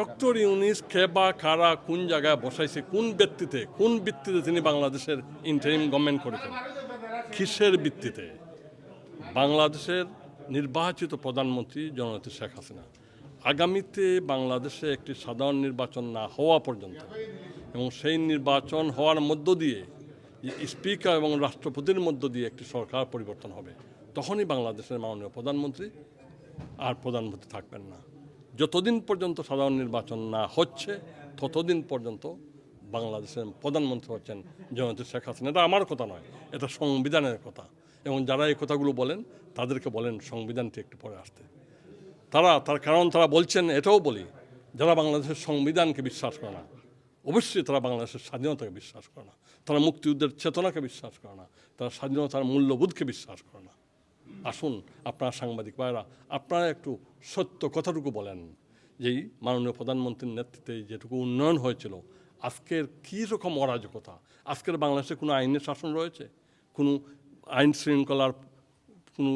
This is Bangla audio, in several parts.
ডক্টর ইউনিস কে বা কারা কোন জায়গায় বসাইছে, কোন ব্যক্তিতে, কোন ভিত্তিতে তিনি বাংলাদেশের ইন্টারিম গভর্নমেন্ট করেছেন? কিসের ভিত্তিতে? বাংলাদেশের নির্বাচিত প্রধানমন্ত্রী জননেত্রী শেখ হাসিনা। আগামীতে বাংলাদেশে একটি সাধারণ নির্বাচন না হওয়া পর্যন্ত এবং সেই নির্বাচন হওয়ার মধ্য দিয়ে স্পিকার এবং রাষ্ট্রপতির মধ্য দিয়ে একটি সরকার পরিবর্তন হবে, তখনই বাংলাদেশের মাননীয় প্রধানমন্ত্রী আর প্রধানমন্ত্রী থাকবেন না। যতদিন পর্যন্ত সাধারণ নির্বাচন না হচ্ছে, ততদিন পর্যন্ত বাংলাদেশের প্রধানমন্ত্রী হচ্ছেন জননেত্রী শেখ হাসিনা। এটা আমার কথা নয়, এটা সংবিধানের কথা। এবং যারা এই কথাগুলো বলেন, তাদেরকে বলেন সংবিধানটি একটু পরে আসতে। তারা, তার কারণ তারা বলছেন, এটাও বলি, যারা বাংলাদেশের সংবিধানকে বিশ্বাস করে না, অবশ্যই তারা বাংলাদেশের স্বাধীনতাকে বিশ্বাস করে না। তারা মুক্তিযুদ্ধের চেতনাকে বিশ্বাস করে না, তারা স্বাধীনতার মূল্যবোধকে বিশ্বাস করে না। আসুন আপনারা সাংবাদিক ভাইরা, আপনারা একটু সত্য কথাটুকু বলেন। যেই মাননীয় প্রধানমন্ত্রীর নেতৃত্বে যেটুকু উন্নয়ন হয়েছিল, আজকের কী রকম অরাজকতা? আজকের বাংলাদেশে কোনো আইনের শাসন রয়েছে? কোনো আইন শৃঙ্খলার কোনো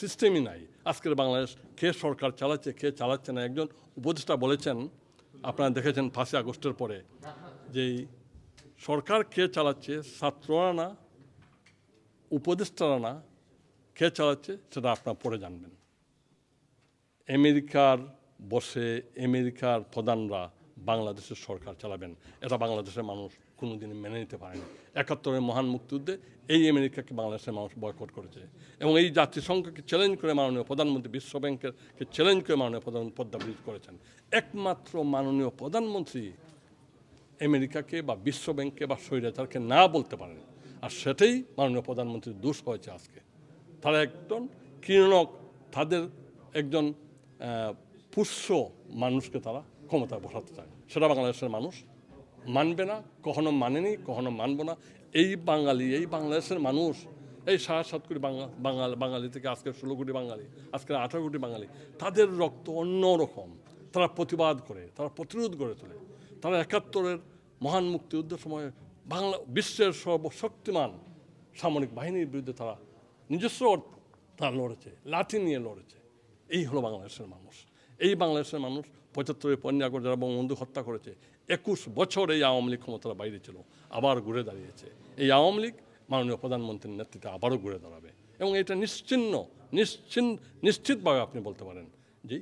সিস্টেমই নাই। আজকের বাংলাদেশ কে সরকার চালাচ্ছে, কে চালাচ্ছে না? একজন উপদেষ্টা বলেছেন, আপনারা দেখেছেন পাঁচই আগস্টের পরে যে এই সরকার কে চালাচ্ছে, ছাত্ররা না, উপদেষ্টারা না কে চালাচ্ছে সেটা আপনারা পরে জানবেন। আমেরিকার বসে আমেরিকার প্রধানরা বাংলাদেশের সরকার চালাবেন। এটা বাংলাদেশের মানুষ কোনো কোনোদিনই মেনে নিতে পারেনি। একাত্তরের মহান মুক্তিযুদ্ধে এই আমেরিকাকে বাংলাদেশের মানুষ বয়কট করেছে। এবং এই জাতিসংঘকে চ্যালেঞ্জ করে মাননীয় প্রধানমন্ত্রী, বিশ্ব ব্যাংকের চ্যালেঞ্জ করে মাননীয় প্রধান পদ্মা ব্রিজ করেছেন। একমাত্র মাননীয় প্রধানমন্ত্রী আমেরিকাকে বা বিশ্ব ব্যাংকে বা স্বৈরাচারকে না বলতে পারেন। আর সেটাই মাননীয় প্রধানমন্ত্রীর দোষ হয়েছে আজকে। তারা একজন কীর্ণক তাদের একজন পুষ্য মানুষকে তারা ক্ষমতায় বসাতে চায়। সেটা বাংলাদেশের মানুষ মানবে না, কখনো মানেনি, কখনো মানব না। এই বাঙালি, এই বাংলাদেশের মানুষ, এই সাড়ে সাত কোটি বাঙা, বাঙাল, বাঙালি থেকে আজকে ষোলো কোটি বাঙালি, আজকে আঠারো কোটি বাঙালি, তাদের রক্ত অন্য রকম। তারা প্রতিবাদ করে, তারা প্রতিরোধ গড়ে তোলে। তারা একাত্তরের মহান মুক্তিযুদ্ধের সময় বাংলা, বিশ্বের সর্বশক্তিমান সামরিক বাহিনীর বিরুদ্ধে তারা নিজস্ব তারা লড়েছে লাঠি নিয়ে লড়েছে। এই হলো বাংলাদেশের মানুষ। এই বাংলাদেশের মানুষ পনেরো আগস্ট যারা বঙ্গবন্ধু হত্যা করেছে, একুশ বছর এই আওয়ামী লীগ ক্ষমতার বাইরে ছিল, আবার ঘুরে দাঁড়িয়েছে। এই আওয়ামী লীগ মাননীয় প্রধানমন্ত্রীর নেতৃত্বে আবারও ঘুরে দাঁড়াবে। এবং এটা নিশ্চিন্ন, নিশ্চিন, নিশ্চিতভাবে আপনি বলতে পারেন যে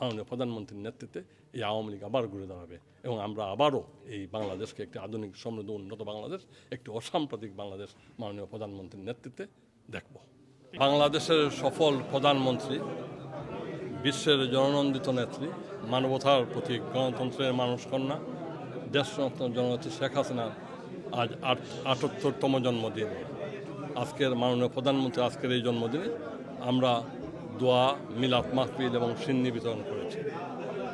মাননীয় প্রধানমন্ত্রীর নেতৃত্বে এই আওয়ামী লীগ আবার ঘুরে দাঁড়াবে। এবং আমরা আবারও এই বাংলাদেশকে একটি আধুনিক সমৃদ্ধ উন্নত বাংলাদেশ, একটি অসাম্প্রতিক বাংলাদেশ মাননীয় প্রধানমন্ত্রীর নেতৃত্বে দেখব। বাংলাদেশের সফল প্রধানমন্ত্রী, বিশ্বের জননন্দিত নেত্রী, মানবতার প্রতীক গণতন্ত্রের মানুষ কন্যা দেশরত্ন জননেত্রী শেখ হাসিনার আজ আট, আটাত্তরতম জন্মদিন। আজকের মাননীয় প্রধানমন্ত্রী আজকের এই জন্মদিনে আমরা দোয়া মিলাপ মাহফিল এবং সিন্নি বিতরণ করেছি।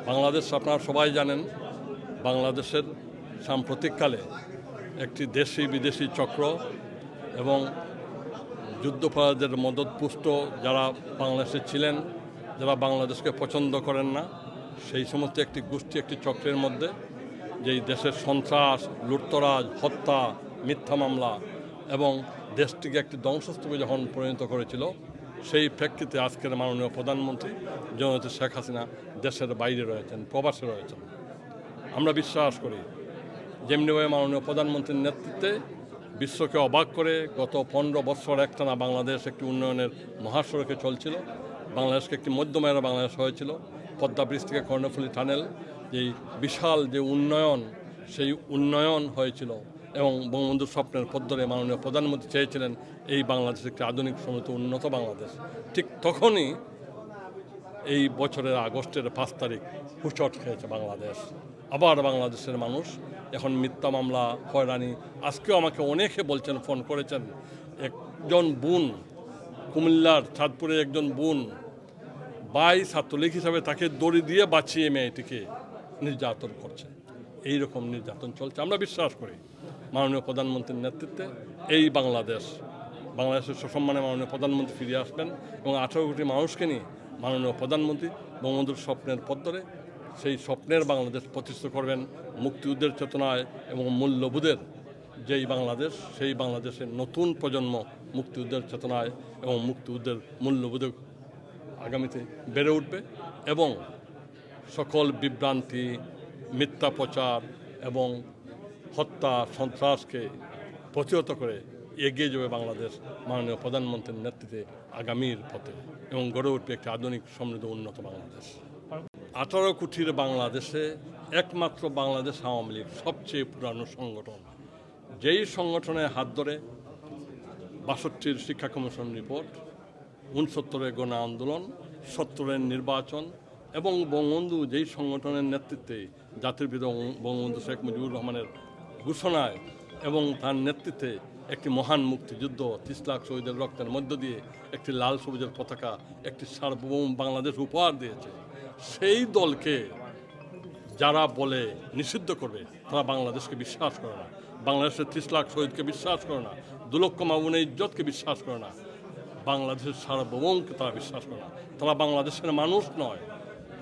বাংলাদেশ আপনারা সবাই জানেন, বাংলাদেশের সাম্প্রতিককালে একটি দেশি বিদেশি চক্র এবং যুদ্ধপরাধের মদতপুষ্ট যারা বাংলাদেশে ছিলেন, যারা বাংলাদেশকে পছন্দ করেন না, সেই সমস্ত একটি গোষ্ঠী, একটি চক্রের মধ্যে যেই দেশের সন্ত্রাস, লুটতরাজ, হত্যা, মিথ্যা মামলা এবং দেশটিকে একটি ধ্বংসস্তূপে যখন পরিণত করেছিল, সেই প্রেক্ষিতে আজকের মাননীয় প্রধানমন্ত্রী জননেত্রী শেখ হাসিনা দেশের বাইরে রয়েছেন, প্রবাসে রয়েছেন। আমরা বিশ্বাস করি, যেমনিভাবে মাননীয় প্রধানমন্ত্রীর নেতৃত্বে বিশ্বকে অবাক করে গত পনেরো বছর একটানা বাংলাদেশ একটি উন্নয়নের মহাসড়কে চলছিল। বাংলাদেশকে একটি মধ্যমায়ের বাংলাদেশ হয়েছিল। পদ্মা ব্রিজ থেকে কর্ণফুলী টানেল, যেই বিশাল যে উন্নয়ন, সেই উন্নয়ন হয়েছিল এবং বঙ্গবন্ধুর স্বপ্নের পদ্মরে মাননীয় প্রধানমন্ত্রী চেয়েছিলেন এই বাংলাদেশ একটি আধুনিক, সমৃদ্ধ, উন্নত বাংলাদেশ। ঠিক তখনই এই বছরের আগস্টের পাঁচ তারিখ হুচট খেয়েছে বাংলাদেশ। আবার বাংলাদেশের মানুষ, এখন মিথ্যা মামলা, হয়রানি। আজকেও আমাকে অনেকে বলছেন, ফোন করেছেন, একজন বোন, কুমিল্লার চাঁদপুরের একজন বোন বাই ছাত্রলীগ হিসাবে তাকে দড়ি দিয়ে বাঁচিয়ে মেয়েটিকে নির্যাতন করছে। এই রকম নির্যাতন চলছে। আমরা বিশ্বাস করি, মাননীয় প্রধানমন্ত্রীর নেতৃত্বে এই বাংলাদেশ, বাংলাদেশের সসম্মানে মাননীয় প্রধানমন্ত্রী ফিরে আসবেন এবং আঠারো কোটি মানুষকে নিয়ে মাননীয় প্রধানমন্ত্রী বঙ্গবন্ধুর স্বপ্নের পদ্মরে সেই স্বপ্নের বাংলাদেশ প্রতিষ্ঠা করবেন মুক্তিযুদ্ধের চেতনায় এবং মূল্যবোধের যেই বাংলাদেশ, সেই বাংলাদেশের নতুন প্রজন্ম মুক্তিযুদ্ধের চেতনায় এবং মুক্তিযুদ্ধের মূল্যবোধে আগামীতে বেড়ে উঠবে এবং সকল বিভ্রান্তি, মিথ্যা প্রচার এবং হত্যা, সন্ত্রাসকে প্রতিহত করে এগিয়ে যাবে বাংলাদেশ মাননীয় প্রধানমন্ত্রীর নেতৃত্বে আগামীর পথে এবং গড়ে উঠবে একটি আধুনিক সমৃদ্ধ উন্নত বাংলাদেশ। আঠারো কোটির বাংলাদেশে একমাত্র বাংলাদেশ আওয়ামী লীগ সবচেয়ে পুরানো সংগঠন। যেই সংগঠনের হাত ধরে বাষট্টির শিক্ষা কমিশন রিপোর্ট উনসত্তরের গণ আন্দোলন, সত্তরের নির্বাচন এবং বঙ্গবন্ধু যেই সংগঠনের নেতৃত্বে জাতির পিতা বঙ্গবন্ধু শেখ মুজিবুর রহমানের ঘোষণায় এবং তার নেতৃত্বে একটি মহান মুক্তিযুদ্ধ তিরিশ লাখ শহীদের রক্তের মধ্য দিয়ে একটি লাল সবুজের পতাকা, একটি সার্বভৌম বাংলাদেশ উপহার দিয়েছে। সেই দলকে যারা বলে নিষিদ্ধ করবে, তারা বাংলাদেশকে বিশ্বাস করে না। বাংলাদেশের ত্রিশ লাখ শহীদকে বিশ্বাস করে না। দু লক্ষ মামুনের ইজ্জতকে বিশ্বাস করে না। বাংলাদেশের সার্বভৌমকে তারা বিশ্বাস করে না। তারা বাংলাদেশের মানুষ নয়।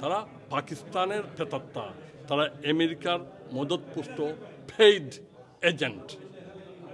তারা পাকিস্তানের প্রেতাত্মা তারা আমেরিকার মদতপুষ্ট ফেইড এজেন্ট